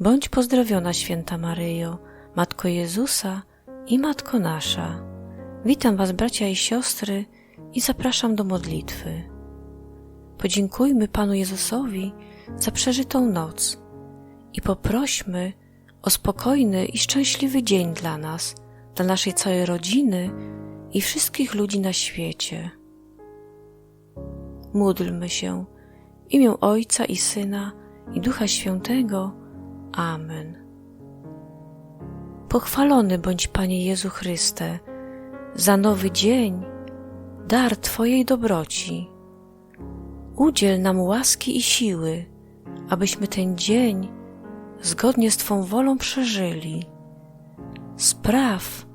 Bądź pozdrowiona, święta Maryjo, Matko Jezusa i Matko nasza. Witam Was, bracia i siostry, i zapraszam do modlitwy. Podziękujmy Panu Jezusowi za przeżytą noc i poprośmy o spokojny i szczęśliwy dzień dla nas, dla naszej całej rodziny i wszystkich ludzi na świecie. Módlmy się w imię Ojca i Syna i Ducha Świętego. Amen. Pochwalony bądź Panie Jezu Chryste, za nowy dzień, dar Twojej dobroci. Udziel nam łaski i siły, abyśmy ten dzień zgodnie z Twą wolą przeżyli. Spraw,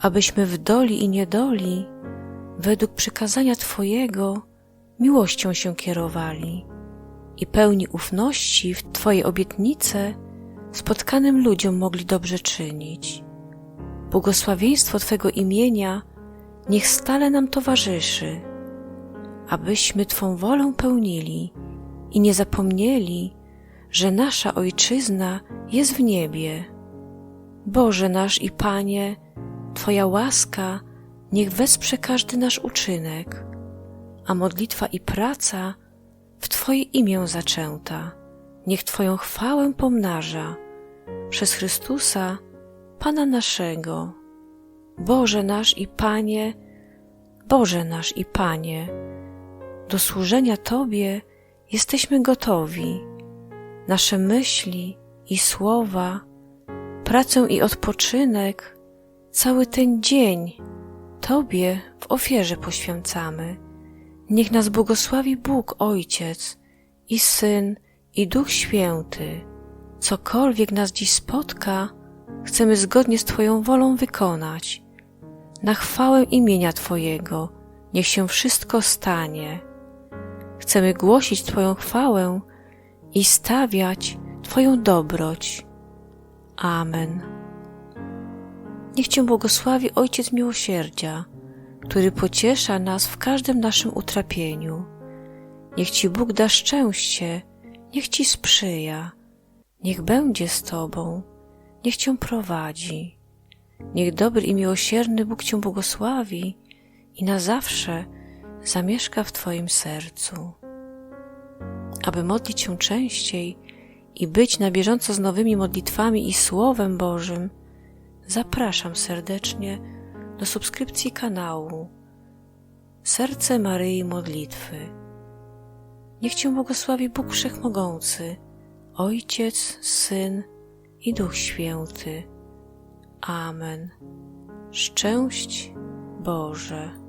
abyśmy w doli i niedoli, według przykazania Twojego, miłością się kierowali i pełni ufności w Twojej obietnice spotkanym ludziom mogli dobrze czynić. Błogosławieństwo Twego imienia niech stale nam towarzyszy, abyśmy Twą wolę pełnili i nie zapomnieli, że nasza Ojczyzna jest w niebie. Boże nasz i Panie, Twoja łaska niech wesprze każdy nasz uczynek, a modlitwa i praca w Twoje imię zaczęta, niech Twoją chwałę pomnaża przez Chrystusa, Pana naszego. Boże nasz i Panie, Boże nasz i Panie, do służenia Tobie jesteśmy gotowi. Nasze myśli i słowa, pracę i odpoczynek, cały ten dzień Tobie w ofierze poświęcamy. Niech nas błogosławi Bóg Ojciec i Syn i Duch Święty. Cokolwiek nas dziś spotka, chcemy zgodnie z Twoją wolą wykonać. Na chwałę imienia Twojego niech się wszystko stanie. Chcemy głosić Twoją chwałę i stawiać Twoją dobroć. Amen. Niech Cię błogosławi Ojciec Miłosierdzia, który pociesza nas w każdym naszym utrapieniu. Niech Ci Bóg da szczęście, niech Ci sprzyja, niech będzie z Tobą, niech Cię prowadzi. Niech dobry i miłosierny Bóg Cię błogosławi i na zawsze zamieszka w Twoim sercu. Aby modlić się częściej i być na bieżąco z nowymi modlitwami i Słowem Bożym, zapraszam serdecznie do subskrypcji kanału Serce Maryi Modlitwy. Niech Cię błogosławi Bóg Wszechmogący, Ojciec, Syn i Duch Święty. Amen. Szczęść Boże.